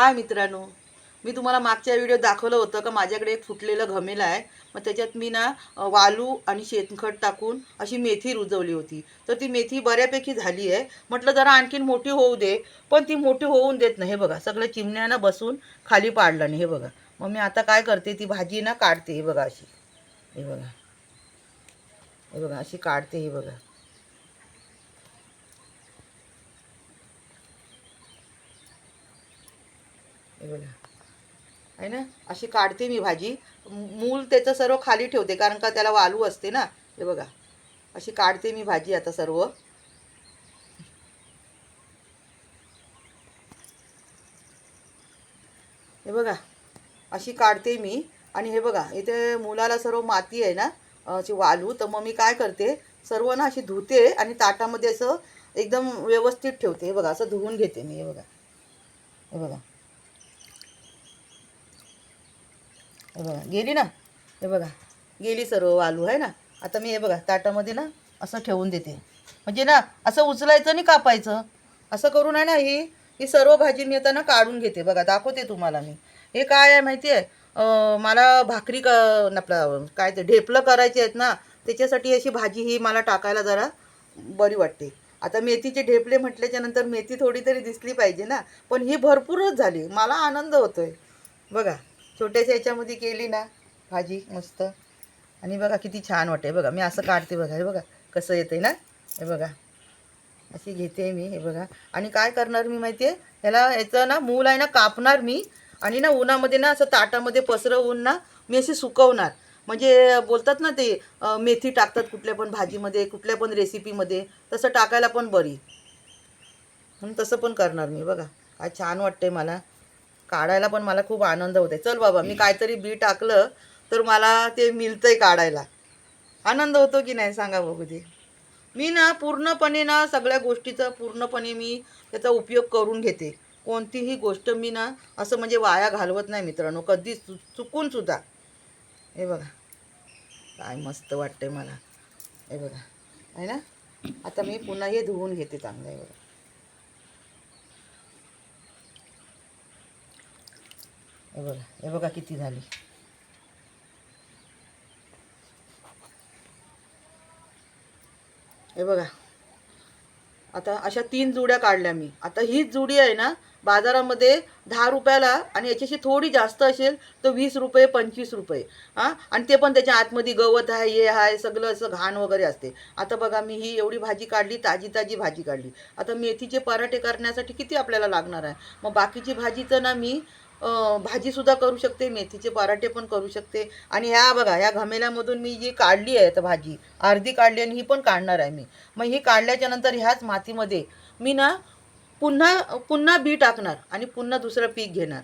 हाय मित्रांनो. मी तुम्हाला मागच्या व्हिडिओ दाखवलं होतं का माझ्याकडे एक फुटलेलं घमेलं आहे. मग त्याच्यात मी ना वालू आणि शेणखत टाकून अशी मेथी रुजवली होती. तर ती मेथी बऱ्यापैकी झाली आहे. म्हटलं जरा आणखीन मोठी होऊ दे पण ती मोठी होऊन देत नाही हे बघा. सगळं चिमण्यानं बसून खाली पाडलं नाही हे बघा. मग मी आता काय करते ती भाजी ना काढते हे बघा अशी. हे बघा. हे बघा अशी काढते हे बघा. हे बघा. आहे ना? अशी काढते मी भाजी. मूल त्याचं सर्व खाली ठेवते कारण का त्याला वालू असते ना? हे बघा. अशी काढते मी भाजी आता सर्व. हे बघा. अशी काढते मी. आणि हे बघा इथे मुलाला सर्व माती आहे ना? अशी वालू. तर मग मी काय करते? सर्व ना अशी धुते आणि ताटामध्ये असं एकदम व्यवस्थित ठेवते. हे बघा असं धुवून घेते मी. हे बघा. हे बघा. हे बघा गेली ना? हे बघा गेली सर्व आलू आहे ना? आता मी हे बघा ताटामध्ये ना असं ठेवून देते. म्हणजे ना असं उचलायचं आणि कापायचं. असं करून आहे ना ही ही सर्व भाजी मी आता ना काढून घेते. बघा दाखवते तुम्हाला मी. हे काय आहे माहिती आहे मला भाकरी क आपलं काय ते ढेपलं करायचे आहेत ना त्याच्यासाठी अशी भाजी ही मला टाकायला जरा बरी वाटते. आता मेथीचे ढेपले म्हटल्याच्या नंतर मेथी थोडी तरी दिसली पाहिजे ना पण ही भरपूरच झाली. मला आनंद होतोय. बघा. छोट्याशा याच्यामध्ये केली ना भाजी मस्त. आणि बघा किती छान वाटते बघा मी असं काढते बघा हे बघा कसं येते ना? हे बघा. अशी घेते मी हे बघा. आणि काय करणार मी माहिती आहे ह्याला याचं ना मूल आहे ना कापणार मी. आणि ना उन्हामध्ये ना असं ताटामध्ये पसरवून ना मी अशी सुकवणार. म्हणजे बोलतात ना ते मेथी टाकतात कुठल्या पण भाजीमध्ये कुठल्या पण रेसिपीमध्ये. तसं टाकायला पण बरी. म्हणून तसं पण करणार मी बघा. काय छान वाटते मला. काढायला पण मला खूप आनंद होते चल बाबा मी काहीतरी बी टाकलं तर मला ते मिळतंय काढायला. आनंद होतो की नाही सांगा बघू ते मी ना पूर्णपणे ना सगळ्या गोष्टीचा पूर्णपणे मी त्याचा उपयोग करून घेते. कोणतीही गोष्ट मी ना असं म्हणजे वाया घालवत नाही मित्रांनो कधी चु चुकून सुद्धा. हे बघा. काय मस्त वाटतंय मला. हे बघा. आहे ना? आता मी पुन्हा हे धुवून घेते चांगलं आहे बघा. हे बघा हे बघा किती झाली. हे बघा. आता अशा तीन जुड्या काढल्या मी. आता हीच जुडी आहे ना बाजारामध्ये दहा रुपयाला आणि याच्याशी थोडी जास्त असेल तर वीस रुपये पंचवीस रुपये. हां? आणि ते पण त्याच्या आतमध्ये गवत आहे हे आहे सगळं असं घाण वगैरे असते. आता बघा मी ही एवढी भाजी काढली ताजी ताजी भाजी काढली. आता मेथीचे पराठे करण्यासाठी किती आपल्याला लागणार आहे? मग बाकीची भाजीचं ना मी भाजीसुद्धा करू शकते मेथीचे पराठे पण करू शकते. आणि ह्या बघा ह्या घमेल्यामधून मी जी काढली आहे आता भाजी अर्धी काढली आणि ही पण काढणार आहे मी. मग ही काढल्याच्या नंतर ह्याच मातीमध्ये मी ना पुन्हा पुन्हा बी टाकणार आणि पुन्हा दुसरं पीक घेणार.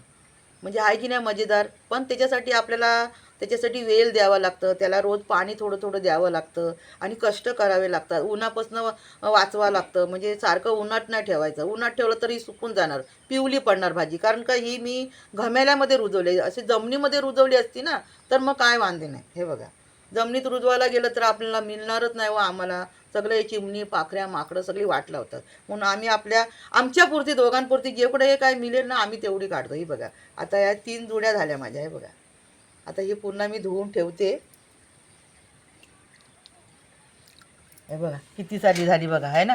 म्हणजे आहे की नाही मजेदार? पण त्याच्यासाठी आपल्याला त्याच्यासाठी वेल द्यावा लागतं त्याला रोज पाणी थोडं थोडं द्यावं लागतं आणि कष्ट करावे लागतात. उन्हापासनं वाचवावं लागतं म्हणजे सारखं उन्हात नाही ठेवायचं. उन्हात ठेवलं तरी सुकून जाणार पिवली पडणार भाजी. कारण का ही मी घमेल्यामध्ये रुजवली अशी जमिनीमध्ये रुजवली असती ना तर मग काय वांदे नाही. हे बघा जमिनीत रुजवायला गेलं तर आपल्याला मिळणारच नाही व आम्हाला. सगळे चिमणी पाखऱ्या माकडं सगळी वाट लावतात. म्हणून आम्ही आपल्या आमच्यापुरती दोघांपुरती जेवढं हे काय मिळेल ना आम्ही तेवढी काढतो. ही बघा आता या तीन जुड्या झाल्या माझ्या हे बघा. आता हे पुन्हा मी धुवून ठेवते. हे बघा किती सारी झाली बघा आहे ना?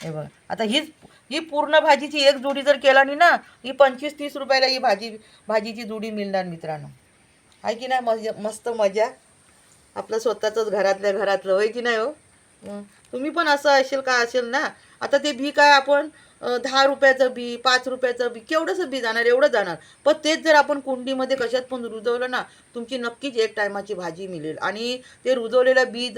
हे बघा आता हीच ही पूर्ण भाजीची एक जुडी जर केला नाही ना ही पंचवीस तीस रुपयाला ही भाजी भाजीची जुडी मिळणार मित्रांनो. आहे की नाही? मजा मस्त मजा. आपलं स्वतःचंच घरातल्या घरातलं होय की नाही हो? तुम्ही पण असं असेल का असेल ना? आता ते भी काय आपण दहा रुपयाचं बी पाच रुपयाचं बी केवढंसं बी जाणार एवढं जाणार. पण तेच जर आपण कुंडीमध्ये कशात पण रुजवलं ना तुमची नक्कीच एक टायमाची भाजी मिळेल. आणि ते रुजवलेलं बी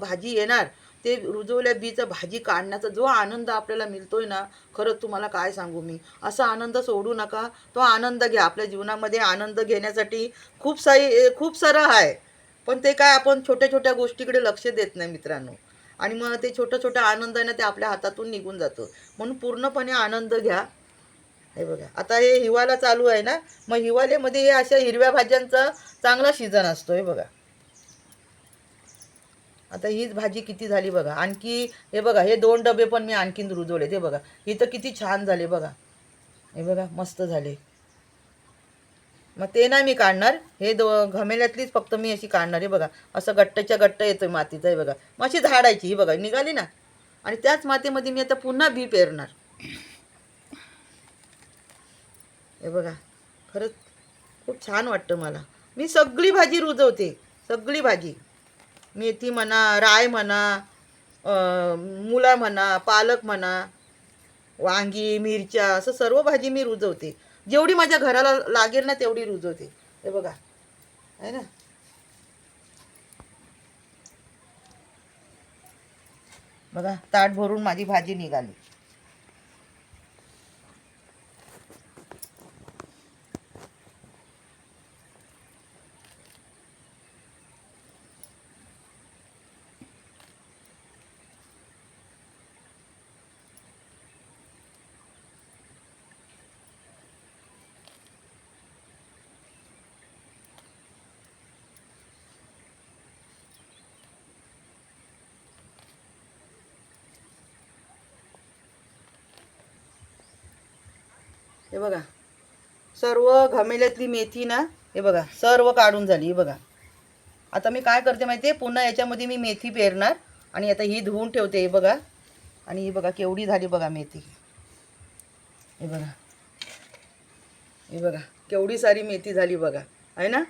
भाजी येणार ते रुजवल्या बीचं भाजी काढण्याचा जो आनंद आपल्याला मिळतोय ना खरंच तुम्हाला काय सांगू मी? असा आनंद सोडू नका. तो आनंद घ्या. आपल्या जीवनामध्ये आनंद घेण्यासाठी खूप साई खूप सारं आहे. पण ते काय आपण छोट्या छोट्या गोष्टीकडे लक्ष देत नाही मित्रांनो. आणि मग ते छोटं छोटं आनंद आहे ना ते आपल्या हातातून निघून जातं. म्हणून पूर्णपणे आनंद घ्या. हे बघा आता हे हिवाळा चालू आहे ना मग हिवाळ्यामध्ये हे अशा हिरव्या भाज्यांचा चांगला सीझन असतो हे बघा. आता हीच भाजी किती झाली बघा आणखी हे बघा हे दोन डबे पण मी आणखीन रुजवले ते बघा. ही तर किती छान झाले बघा. हे बघा मस्त झाले. मग ते नाही मी काढणार. हे दो घमेल्यातलीच फक्त मी अशी काढणार आहे बघा. असं गट्टच्या गट्ट येतोय मातीचं आहे बघा. मग अशी झाडायची ही बघा निघाली ना. आणि त्याच मातीमध्ये मी आता पुन्हा बी पेरणार. हे बघा खरंच खूप छान वाटतं मला. मी सगळी भाजी रुजवते सगळी भाजी. मेथी म्हणा राय म्हणा मुला म्हणा पालक म्हणा वांगी मिरच्या असं सर्व भाजी मी रुजवते. जेवढी माझ्या घराला लागेल ना तेवढी रुजवते. हे बघा. आहे ना? बघा ताट भरून माझी भाजी निघाली. हे बघा. सर्व घमेल्यातली मेथी ना हे बघा सर्व काढून झाली हे बघा. आता मी काय करते माहिती आहे पुन्हा याच्यामध्ये मी मेथी पेरणार आणि आता ही धुवून ठेवते हे बघा. आणि ही बघा केवढी झाली बघा मेथी. हे बघा. हे बघा केवढी सारी मेथी झाली बघा. आहे ना?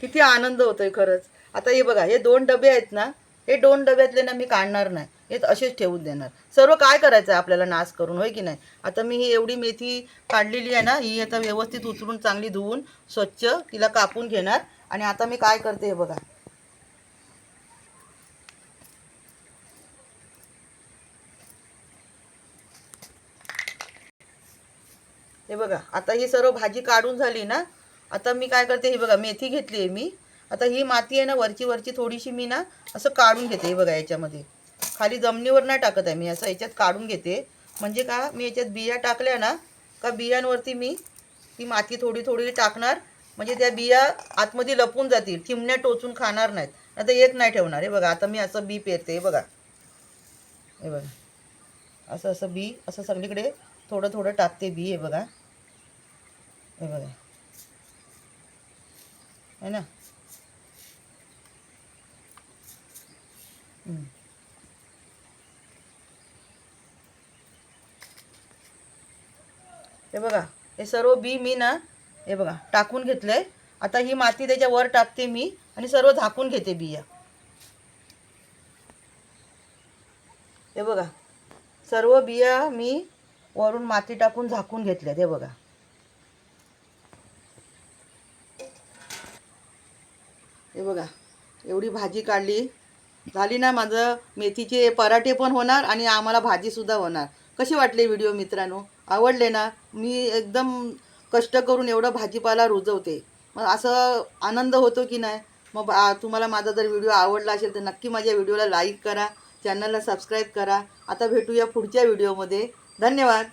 किती आनंद होतोय खरंच. आता हे बघा हे दोन डबे आहेत ना हे दोन डब्यातले ना मी काढणार नाही. हे असेच ठेवून देणार. सर्व काय करायचं आहे आपल्याला नाश करून होय की नाही? आता मी ही एवढी मेथी काढलेली आहे ना ही आता व्यवस्थित उचलून चांगली धुवून स्वच्छ तिला कापून घेणार. आणि आता मी काय करते हे बघा. हे बघा आता ही सर्व भाजी काढून झाली ना आता मी काय करते हे बघा मेथी घेतली आहे मी. आता ही माती आहे ना वरची वरची थोडीशी मी ना असं काढून घेते हे बघा याच्यामध्ये. खाली जमिनीवर नाही टाकत आहे. मी असं याच्यात काढून घेते. म्हणजे का मी याच्यात बिया टाकल्या ना का बियांवरती मी ती माती थोडी थोडी टाकणार. म्हणजे त्या बिया आतमध्ये लपून जातील. चिमण्या टोचून खाणार नाहीत. आता एक नाही ठेवणार. हे बघा आता मी असं बी पेरते. हे बघा. हे बघा. असं असं बी असं सगळीकडे थोडं थोडं टाकते बी. हे बघा. हे बघा. है ना? हे बघा हे सर्व बी मी ना हे बघा टाकून घेतलंय. आता ही माती त्याच्या वर टाकते मी आणि सर्व झाकून घेते बिया. हे बघा सर्व बिया मी वरून माती टाकून झाकून घेतल्यात हे बघा. हे बघा एवढी भाजी काढली. झाली ना माझं मेथीचे पराठे पण होणार आणि आम्हाला भाजीसुद्धा होणार. कशी वाटली व्हिडिओ मित्रांनो? आवडले ना मी एकदम कष्ट करून एवढं भाजीपाला रुजवते. मग असं आनंद होतो की नाही? मग तुम्हाला माझा जर व्हिडिओ आवडला असेल तर नक्की माझ्या व्हिडिओला लाईक करा चॅनलला सबस्क्राईब करा. आता भेटूया पुढच्या व्हिडिओमध्ये धन्यवाद.